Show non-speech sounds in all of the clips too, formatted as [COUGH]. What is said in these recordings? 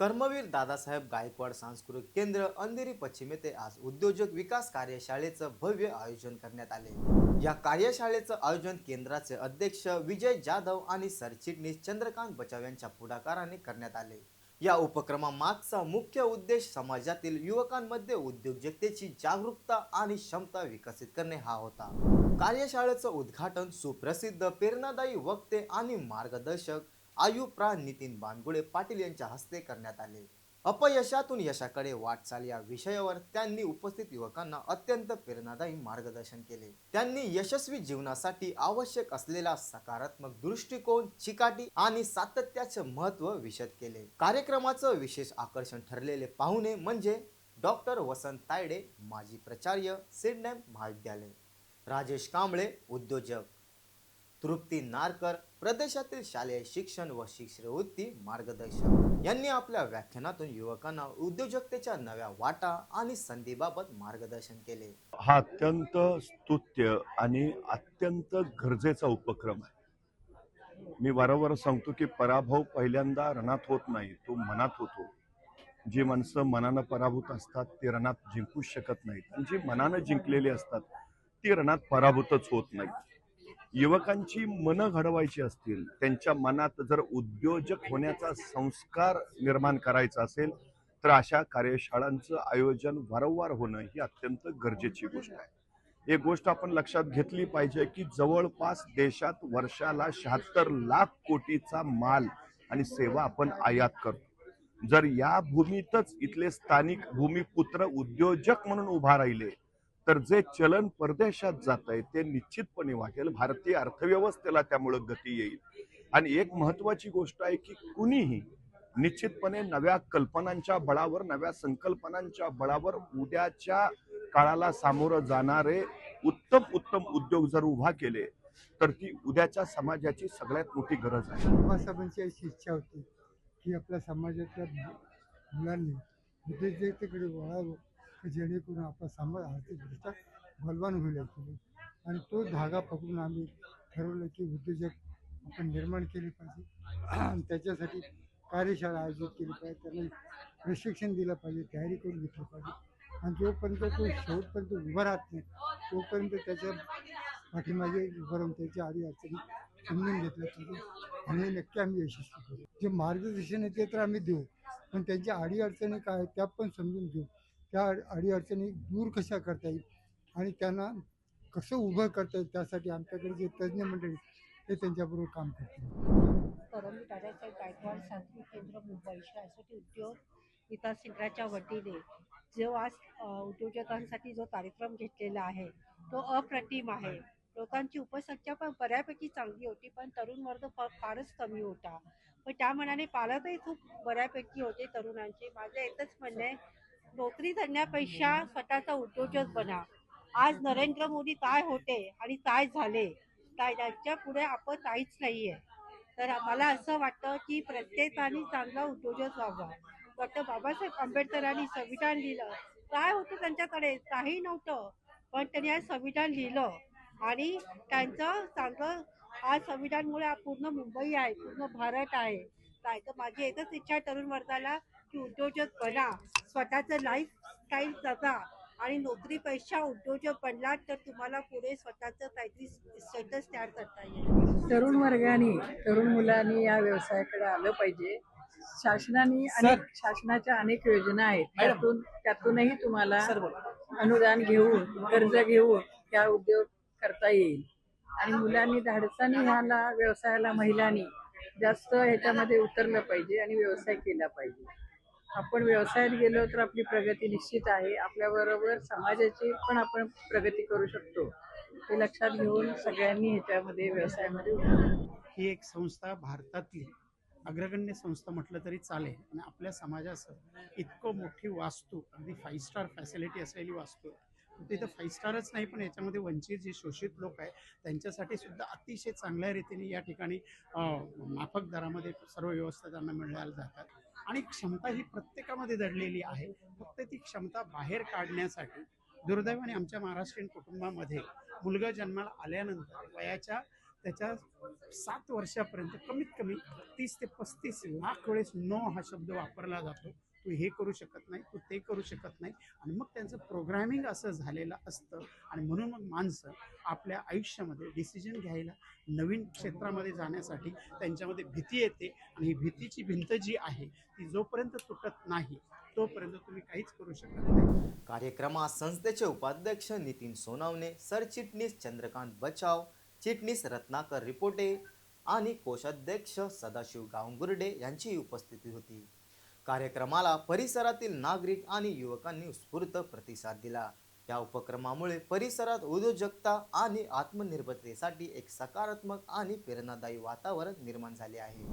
कर्मवीर दादासाहेब गायकवाड सांस्कृतिक केंद्र अंधेरी पश्चिम येथे आज उद्योजक विकास कार्यशाळेचं भव्य आयोजन करण्यात आले. या कार्यशाळेचं आयोजन केंद्राचे अध्यक्ष विजय जाधव आणि सरचिटणीस चंद्रकांत बचाव यांच्या पुढाकाराने करण्यात आले. या उपक्रमामागचा मुख्य उद्देश समाजातील युवकांमध्ये उद्योजकतेची जागरूकता आणि क्षमता विकसित करणे हा होता. कार्यशाळेचं उद्घाटन सुप्रसिद्ध प्रेरणादायी वक्ते आणि मार्गदर्शक आयु प्रा नितीन बानगुळे पाटील यांच्या हस्ते करण्यात आले. अपयशातून यशाकडे वाटचाल या विषयावर त्यांनी उपस्थित युवकांना अत्यंत प्रेरणादायी मार्गदर्शन केले. त्यांनी यशस्वी जीवनासाठी आवश्यक असलेला सकारात्मक दृष्टिकोन चिकाटी आणि सातत्याचे महत्त्व विशद केले. कार्यक्रमाचं विशेष आकर्षण ठरलेले पाहुणे म्हणजे डॉक्टर वसंत तायडे माजी प्राचार्य सिडनेम महाविद्यालय. राजेश कांबळे उद्योजक. तृप्ती नारकर प्रदेशातील शालेय शिक्षण व शिष्यवृत्ती मार्गदर्शक. यांनी आपल्या व्याख्यानातून युवकांना उद्योजकतेच्या नव्या वाटा आणि संधीबाबत मार्गदर्शन केले. हा अत्यंत स्तुत्य आणि अत्यंत गरजेचा उपक्रम आहे. मी वारंवार सांगतो की पराभव पहिल्यांदा रणात होत नाही तो मनात होतो. जी माणसं मनानं पराभूत असतात ती रणात जिंकूच शकत नाहीत. आणि जी मनानं जिंकलेली असतात ती रणात पराभूतच होत नाहीत. युवकांची मनं घडवायची असतील त्यांच्या मनात जर उद्योजक होण्याचा संस्कार निर्माण करायचा असेल तर अशा कार्यशाळांचं आयोजन वारंवार होणं ही अत्यंत गरजेची गोष्ट आहे. एक गोष्ट आपण लक्षात घेतली पाहिजे की जवळपास देशात वर्षाला शहात्तर लाख कोटीचा माल आणि सेवा आपण आयात करतो. जर या भूमीतच इथले स्थानिक भूमिपुत्र उद्योजक म्हणून उभा राहिले तर जे चलन परदेशात जात आहे ते निश्चितपणे वाढेल भारतीय अर्थव्यवस्थेला त्यामुळं गती येईल. आणि एक महत्वाची गोष्ट आहे की कुणीही निश्चितपणे नव्या कल्पनांच्या बळावर नव्या संकल्पनांच्या बळावर उद्याच्या काळाला सामोरं जाणारे उत्तम उत्तम उद्योग जर उभा केले तर ती उद्याच्या समाजाची सगळ्यात मोठी गरज आहे. बाबासाहेबांची अशी इच्छा होती की आपल्या समाजातल्या मुलांनी उद्योजकतेकडे वळावं जेणेकरून आपला समाज आर्थिकदृष्ट्या बलवान होईल ॲक्च्युली आणि तो धागा पकडून आम्ही ठरवलं की उद्योजक आपण निर्माण केले पाहिजे. [CLEARS THROAT] त्याच्यासाठी कार्यशाळा आयोजित केली पाहिजे. त्यांना प्रशिक्षण दिलं पाहिजे. तयारी करून घेतली पाहिजे. आणि जोपर्यंत तो शेवटपर्यंत उभा राहत नाही तोपर्यंत त्याच्या पाठीमागे उभं राहून त्याच्या आडी अडचणी समजून घेतल्या पाहिजे. आणि हे नक्की आम्ही यशस्वी करू. जे मार्गदर्शन आहे ते तर आम्ही देऊ. पण त्यांच्या आडी अडचणी काय त्या पण समजून घेऊ. त्या अडीअडचणी दूर कशा करता येईल आणि त्यांना कसं उभं करता येईल त्यासाठी आमच्याकडे जे तज्ज्ञ मंडळी ते त्यांच्याबरोबर काम करतील. परंतु दादासाहेब गायकवाड सांस्कृतिक केंद्र मुंबई शासकीय उद्योग विकास केंद्राच्या वतीने जो आज उद्योजकांसाठी जो कार्यक्रम घेतलेला आहे तो अप्रतिम आहे. लोकांची उपसंख्या पण बऱ्यापैकी चांगली होती पण तरुण वर्ग फारच कमी होता. पण त्या मनाने पालकही खूप बऱ्यापैकी होते तरुणांचे. माझं एकच म्हणणं आहे नोकरी करण्यापेक्षा स्वतःचा उद्योजक बना. आज नरेंद्र मोदी काय होते आणि काय झाले काय त्याच्या पुढे आपण काहीच नाही आहे तर मला असं वाटतं की प्रत्येकाने चांगला उद्योजक व्हावा. डॉक्टर बाबासाहेब आंबेडकरांनी संविधान लिहिलं. काय होतं त्यांच्याकडे? काही नव्हतं. पण त्यांनी आज संविधान लिहिलं. आणि त्यांचं चांगलं आज संविधानमुळे पूर्ण मुंबई आहे पूर्ण भारत आहे. काय तर माझी एकच इच्छा तरुण वर्गाला उद्योजक बना स्वतःचं लाईफ स्टाईल जगा आणि नोकरीपेक्षा उद्योजक बनलात तर तुम्हाला पुढे स्वतःचं काहीतरी स्टेटस तयार करता येईल. तरुण वर्गाने तरुण मुलांनी या व्यवसायाकडे आलं पाहिजे. शासनाने अनेक शासनाच्या अनेक योजना आहेत. त्यातून त्यातूनही तुम्हाला अनुदान घेऊन कर्ज घेऊन या उद्योग करता येईल. आणि मुलांनी धाडसाने ह्याला व्यवसायाला महिलांनी जास्त ह्याच्यामध्ये उतरलं पाहिजे आणि व्यवसाय केला पाहिजे. आपण व्यवसायात गेलो तर आपली प्रगती निश्चित आहे. आपल्याबरोबर समाजाची पण आपण प्रगती करू शकतो. हे लक्षात घेऊन सगळ्यांनी ह्याच्यामध्ये व्यवसायामध्ये ही एक संस्था भारतातली अग्रगण्य संस्था म्हटलं तरी चालेल. आणि आपल्या समाजाचं इतकं मोठी वास्तू अगदी फाईव्ह स्टार फॅसिलिटी असलेली वास्तू आहे. तिथं फाईव्ह स्टारच नाही पण याच्यामध्ये वंचित जे शोषित लोक आहे त्यांच्यासाठी सुद्धा अतिशय चांगल्या रीतीने या ठिकाणी माफक दरामध्ये सर्व व्यवस्था त्यांना मिळायला जातात. आणि क्षमता ही प्रत्येकामध्ये दडलेली आहे. फक्त ती क्षमता बाहेर काढण्यासाठी दुर्दैवाने आमच्या महाराष्ट्रीयन कुटुंबामध्ये मुलगा जन्माला आल्यानंतर वयाच्या त्याच्या सात वर्षापर्यंत कमीत कमी तीस ते पस्तीस लाख वेळेस नो हा शब्द वापरला जातो. तू हे करू शकत नाही तू ते करू शकत नाही. आणि मग त्यांचं प्रोग्रॅमिंग असं झालेलं असतं. आणि म्हणून मग माणसं आपल्या आयुष्यामध्ये डिसिजन घ्यायला नवीन क्षेत्रामध्ये जाण्यासाठी त्यांच्यामध्ये भीती येते. आणि ही भीतीची भिंत जी आहे ती जोपर्यंत तुटत नाही तोपर्यंत तुम्ही काहीच करू शकत नाही. कार्यक्रमात संस्थेचे उपाध्यक्ष नितीन सोनावणे सरचिटणीस चंद्रकांत बचाव चिटणीस रत्नाकर रिपोटे आणि कोषाध्यक्ष सदाशिव गावंगुर्डे यांची उपस्थिती होती. कार्यक्रमाला परिसरातील नागरिक आणि युवकांनी उत्स्फूर्त प्रतिसाद दिला. या उपक्रमामुळे परिसरात उद्योजकता आणि आत्मनिर्भरतेसाठी एक सकारात्मक आणि प्रेरणादायी वातावरण निर्माण झाले आहे.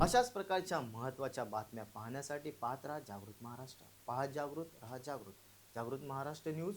अशाच प्रकारच्या महत्त्वाच्या बातम्या पाहण्यासाठी पाहत राहा जागृत महाराष्ट्र. पहा जागृत राहा जागृत. जागृत महाराष्ट्र न्यूज.